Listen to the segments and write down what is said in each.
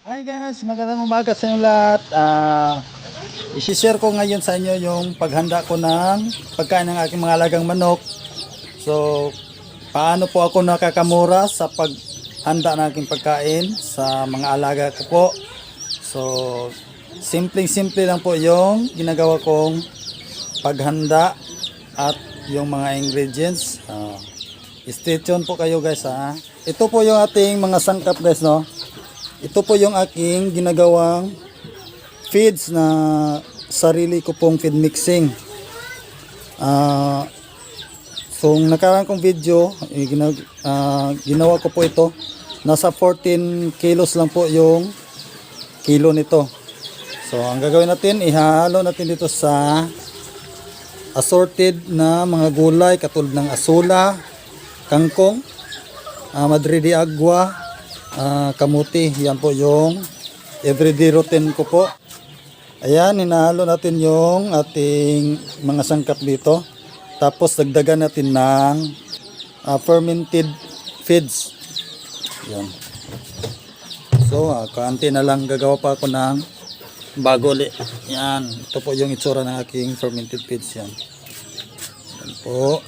Hi guys, magandang umaga sa inyo lahat. Ah, i-share ko ngayon sa inyo yung paghanda ko ng pagkain ng aking mga alagang manok. So, paano po ako nakakamura sa paghanda ng aking pagkain sa mga alaga ko po. So, simpleng-simple lang po yung ginagawa kong paghanda at yung mga ingredients. Ah, stay tuned po kayo guys ha. Ito po yung ating mga sangkap guys no. Ito po yung aking ginagawang feeds na sarili ko pong feed mixing. Ah, so, nakaraan kong video, eh, gina- ah, ginawa ko po ito. Nasa 14 kilos lang po yung kilo nito. So, ang gagawin natin, ihalo natin dito sa assorted na mga gulay katulad ng asula, kangkong, uh, madridi agwa, ah, kamuti. Yan po yung everyday routine ko po. Ayan, hinahalo natin yung ating mga sangkap dito. Tapos dagdagan natin ng ah, fermented feeds. Yan. So, uh, kaunti na lang gagawa pa ako ng bago. Yan. Ito po yung itsura ng aking fermented feeds yan. Yan po.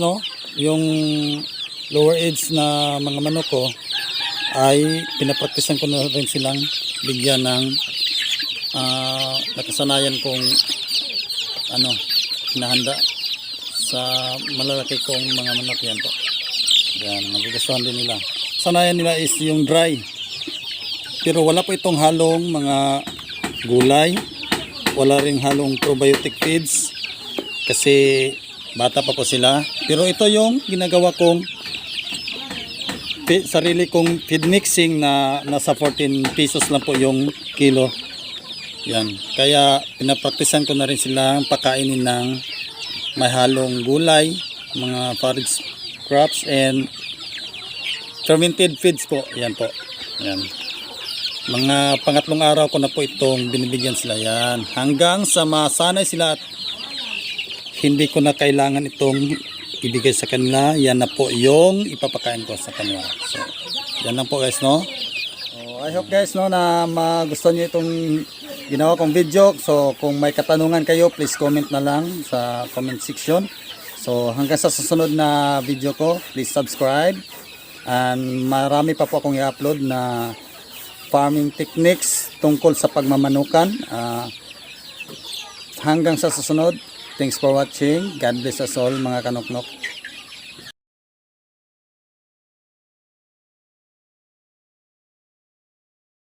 No? Yung lower age na mga manok ko ay pinapraktisan ko na rin silang bigyan ng ah, nakasanayan kong ano, hinahanda sa malalaki kong mga manok yan po. Yan, nagugustuhan din nila. Sanayan nila is yung dry. Pero wala po itong halong mga gulay. Wala ring halong probiotic feeds kasi bata pa po sila. Pero ito yung ginagawa kong sarili kong feed mixing na nasa 14 pesos lang po yung kilo. Yan. Kaya pinapraktisan ko na rin silang pakainin ng may halong gulay, mga forage crops and fermented feeds po. Yan po. Yan. Mga pangatlong araw ko na po itong binibigyan sila yan. Hanggang sa masanay sila at hindi ko na kailangan itong ibigay sa kanila. Yan na po yung ipapakain ko sa kanila. So, yan lang po guys, no? So, I hope guys, no, na magustuhan nyo itong ginawa kong video. So, kung may katanungan kayo, please comment na lang sa comment section. So, hanggang sa susunod na video ko, please subscribe. And marami pa po akong i-upload na farming techniques tungkol sa pagmamanukan. Ah, hanggang sa susunod, thanks for watching. God bless us all mga kanoknok.